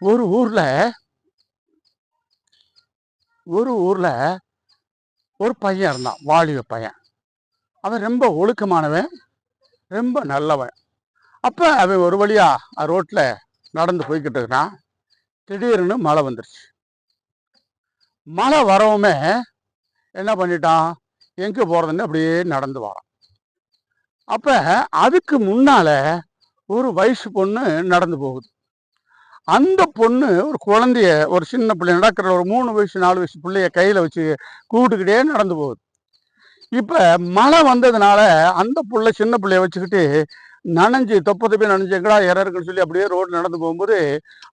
ஒரு ஊர்ல ஒரு ஊர்ல ஒரு பையன் இருந்தான் வாலிப பையன். அவன் ரொம்ப ஒழுக்கமானவன் ரொம்ப நல்லவன். அப்ப அவன் ஒரு வழியா ரோட்ல நடந்து போய்கிட்டு இருக்கிறான். திடீர்னு மழை வந்துருச்சு. மழை வரவுமே என்ன பண்ணிட்டான்? எங்க போறதுன்னு அப்படியே நடந்து வரான். அப்ப அதுக்கு முன்னால ஒரு வயசு பொண்ணு நடந்து போகுது. அந்த பொண்ணு ஒரு குழந்தைய ஒரு சின்ன பிள்ளை நடக்கிற ஒரு மூணு வயசு நாலு வயசு பிள்ளைய கையில் வச்சு கூப்பிட்டுக்கிட்டே நடந்து போகுது. இப்போ மழை வந்ததுனால அந்த புள்ள சின்ன பிள்ளைய வச்சுக்கிட்டு நனைஞ்சு தொப்ப தொப்பி நனைஞ்சு எங்கடா இற இருக்குன்னு சொல்லி அப்படியே ரோடு நடந்து போகும்போது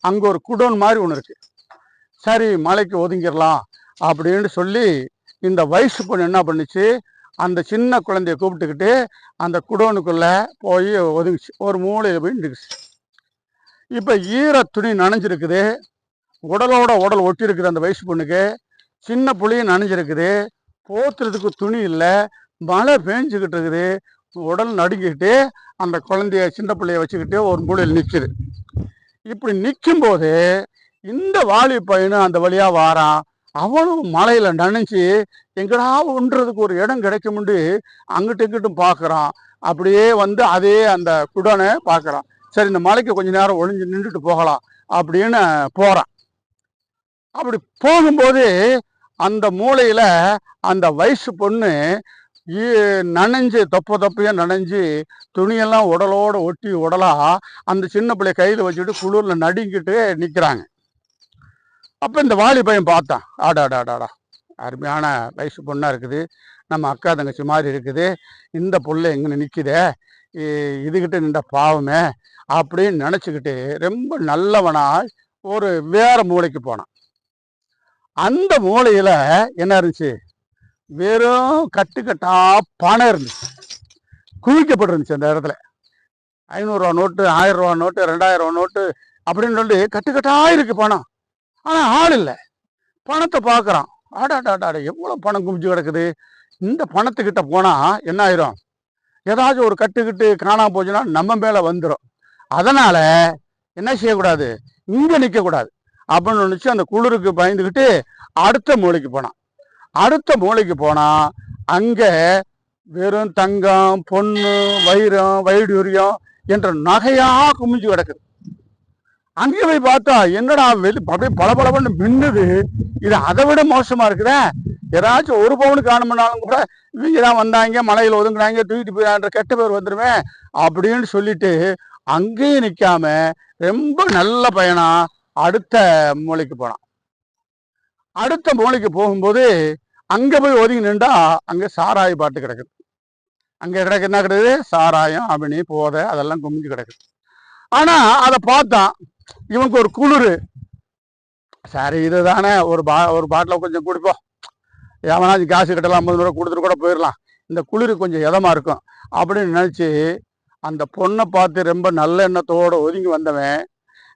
அங்கே ஒரு குடோன் மாதிரி ஒன்று இருக்கு. சரி மலைக்கு ஒதுங்கிடலாம் அப்படின்னு சொல்லி இந்த வயசு பொண்ணு என்ன பண்ணுச்சு? அந்த சின்ன குழந்தைய கூப்பிட்டுக்கிட்டு அந்த குடோனுக்குள்ளே போய் ஒதுங்கிச்சு. ஒரு மூளையில் போய் நிற்குச்சு இப்போ ஈர துணி நனைஞ்சிருக்குது. உடலோட உடல் ஒட்டியிருக்குது அந்த வயசு பொண்ணுக்கு. சின்ன புளியும் நனைஞ்சிருக்குது. போத்துறதுக்கு துணி இல்லை. மழை பேஞ்சுக்கிட்டு இருக்குது. உடல் நடுங்கிக்கிட்டு அந்த குழந்தைய சின்ன பிள்ளைய வச்சுக்கிட்டு ஒரு மூலையில் நிற்குது இப்படி நிற்கும்போது இந்த வாலி பையனும் அந்த வழியாக வாரான். அவனும் மலையில் நனைஞ்சு எங்கடா ஒன்றதுக்கு ஒரு இடம் கிடைக்கும்னு அங்கிட்டு இங்கிட்டும் பார்க்குறான். அப்படியே வந்து அதே அந்த குடனை பார்க்குறான். சரி இந்த மலைக்கு கொஞ்ச நேரம் ஒளிஞ்சு நின்றுட்டு போகலாம் அப்படின்னு போகிறான் அப்படி போகும்போது அந்த மூளையில் அந்த வயசு பொண்ணு நனைஞ்சு தொப்ப தொப்பையா நனைஞ்சு துணியெல்லாம் உடலோடு ஒட்டி உடலாக அந்த சின்ன பிள்ளைய கையில் வச்சுட்டு குளிரில் நடுங்கிட்டு நிற்கிறாங்க அப்போ இந்த வாலி பையன் பார்த்தான். ஆடாடா அருமையான வயசு பொண்ணாக இருக்குது. நம்ம அக்கா தங்கச்சி மாதிரி இருக்குது. இந்த புள்ள எங்க நிற்குதே இதுகிட்ட நின்ற பாவமே அப்படின்னு நினச்சிக்கிட்டு ரொம்ப நல்லவனாய் ஒரு வேற மூலைக்கு போனான். அந்த மூளையில் என்ன இருந்துச்சு? வெறும் கட்டுக்கட்டா பணம் இருந்துச்சு. குவிக்கப்பட்டிருந்துச்சு அந்த இடத்துல. ஐநூறுரூவா நோட்டு ஆயிரம் ரூபா நோட்டு ரெண்டாயிரம் ரூபா நோட்டு அப்படின்னு சொல்லி கட்டுக்கட்டா இருக்கு பணம். ஆனால் ஆள் இல்லை. பணத்தை பார்க்குறான் ஆடாடாடாடா எவ்வளோ பணம் குமிச்சு கிடக்குது? இந்த பணத்துக்கிட்ட போனால் என்ன ஆயிரும்? ஏதாச்சும் ஒரு கட்டுக்கிட்டு காணாம போச்சுன்னா நம்ம மேலே வந்துடும் அதனால் என்ன செய்யக்கூடாது? இங்கே நிற்கக்கூடாது அப்படின்னு நினச்சி அந்த குளிருக்கு பயந்துக்கிட்டு அடுத்த மூலைக்கு போனான். அடுத்த மூலைக்கு போனால் அங்கே வெறும் தங்கம் பொண்ணு வைரம் வைடூரியம் என்ற நகையாக குமிஞ்சு கிடக்குது. அங்கே போய் பார்த்தா என்னடா வெளி அப்படியே பளபளபன்னு மின்னுது. இது அதை விட மோசமா இருக்குதே. ஏதாச்சும் ஒரு பவுன் காணும்னாலும் கூட இவங்க தான் வந்தாங்க மலையில் ஒதுங்குனாங்க தூக்கிட்டு போயிடான்ற கெட்ட பேர் வந்துடுவேன் அப்படின்னு சொல்லிட்டு அங்கேயும் நிற்காம ரொம்ப நல்ல பையனா அடுத்த மூலைக்கு போனான். அடுத்த மூலைக்கு போகும்போது அங்கே போய் ஒதுங்கி நின்றா அங்கே சாராய பாட்டு கிடக்குது. அங்கே கிடக்கு என்ன கிடக்குது? சாராயம் அபினி போதை அதெல்லாம் குமிஞ்சு கிடக்குது. ஆனால் அதை பார்த்தான். இவனுக்கு ஒரு குளிர். சரி இது தானே ஒரு பா ஒரு பாட்டில் கொஞ்சம் குடிப்போம் எவனாச்சும் காசு கட்டலாம் ஐம்பது ரூபா கொடுத்துட்டு கூட போயிடலாம் இந்த குளிர் கொஞ்சம் இதமா இருக்கும். அப்படின்னு நினச்சி அந்த பொண்ணை பார்த்து ரொம்ப நல்ல எண்ணத்தோட ஒதுங்கி வந்தவன்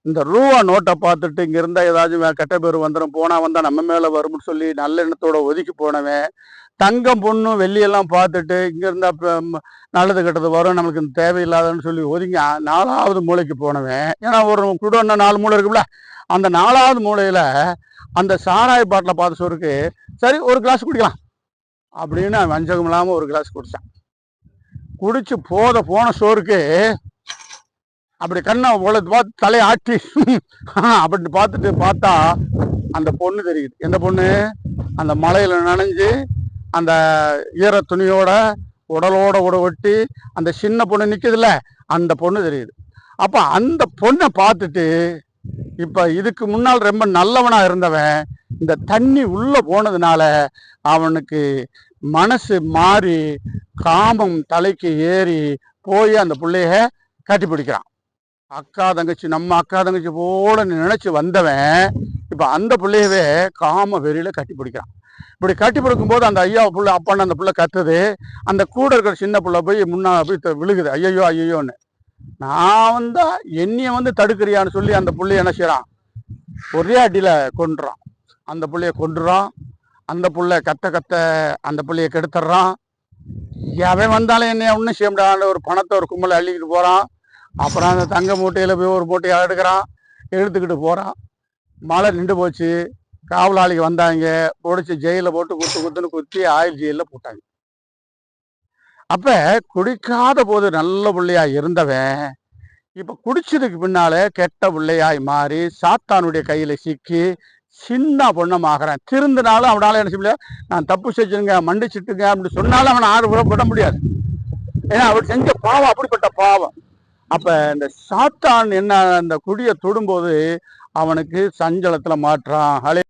இந்த ரூபா நோட்டை பார்த்துட்டு இங்க இருந்தா ஏதாச்சும் வே- கெட்ட பேர் வந்துடும் போனா வந்தா நம்ம மேல வரும்னு சொல்லி நல்ல எண்ணத்தோட ஒதுக்கி போனவன் தங்கம் பொண்ணும் வெள்ளியெல்லாம் பார்த்துட்டு இங்க இருந்தா நல்லது கெட்டது வரும் நம்மளுக்கு இந்த தேவையில்லாதன்னு சொல்லி ஒதுங்கி நாலாவது மூலைக்கு போனவன். ஏன்னா ஒரு குடோன்னா நாலு மூளை இருக்குல்ல அந்த நாலாவது மூலையில அந்த சாராய பாட்டில் பார்த்த சோறுக்கு சரி ஒரு கிளாஸ் குடிக்கலாம் அப்படின்னு வஞ்சகம் இல்லாம ஒரு கிளாஸ் குடித்தான் குடிச்சு போத போன சோறுக்கு அப்படி கண்ணை உலகத்து பார்த்து தலையை ஆட்டி அப்படின்னு பார்த்துட்டு பார்த்தா அந்த பொண்ணு தெரியுது. எந்த பொண்ணு? அந்த மலையில் நனைஞ்சு அந்த ஈர துணியோட உடலோட உட ஒட்டி அந்த சின்ன பொண்ணு நிற்கிதுல்ல அந்த பொண்ணு தெரியுது. அப்போ அந்த பொண்ணை பார்த்துட்டு இப்போ இதுக்கு முன்னால் ரொம்ப நல்லவனாக இருந்தவன் இந்த தண்ணி உள்ளே போனதுனால அவனுக்கு மனசு மாறி காமம் தலைக்கு ஏறி போய் அந்த பிள்ளைய கட்டி பிடிக்கிறான். அக்கா தங்கச்சி நம்ம அக்கா தங்கச்சி போல நினைச்சு வந்தவன் இப்போ அந்த பிள்ளையவே காம வெறியில கட்டி பிடிக்கிறான். இப்படி கட்டி பிடிக்கும் போது அந்த ஐயா பிள்ளை அப்பான்னு அந்த பிள்ளை கத்துது. அந்த கூட இருக்கிற சின்ன பிள்ளை போய் முன்னா போய் விழுகுது. ஐயோ ஐயோன்னு நான் வந்தா என்னைய வந்து தடுக்கிறியான்னு சொல்லி அந்த பிள்ளைய என்ன செய்யறான் ஒரே அடியில கொண்டுறான் அந்த பிள்ளைய கொண்டுறான் அந்த புள்ள கத்த கத்த அந்த பிள்ளைய கெடுத்துடுறான் எவன் வந்தாலும் என்னைய ஒன்றும் செய்ய முடியாத ஒரு பணத்தை ஒரு கும்பலை அள்ளிக்கிட்டு போறான். அப்புறம் அந்த தங்க மூட்டையில் போய் ஒரு மூட்டையை எடுக்கிறான். எடுத்துக்கிட்டு போகிறான் மழை நின்று போச்சு. காவலாளிக்கு வந்தாங்க. பிடிச்சி ஜெயிலில் போட்டு குத்து குத்துன்னு குத்தி ஆயில் ஜெயிலில் போட்டாங்க. அப்போ குடிக்காத போது நல்ல பிள்ளையா இருந்தவன் இப்போ குடிச்சதுக்கு பின்னால கெட்ட பிள்ளையாய் மாறி சாத்தானுடைய கையில் சிக்கி சின்ன பொண்ணமாகறான் திருந்தினாலும் அவனால் என்ன செய்ய நான் தப்பு செஞ்சுருங்க மன்னிச்சிட்டுங்க அப்படின்னு சொன்னாலும் அவனை ஆறு விட விட முடியாது. ஏன்னா அவர் செஞ்ச பாவம் அப்படிப்பட்ட பாவம். அப்ப இந்த சாத்தான் என்ன அந்த குடியை தொடும்போது அவனுக்கு சஞ்சலத்துல மாற்றான். ஹலே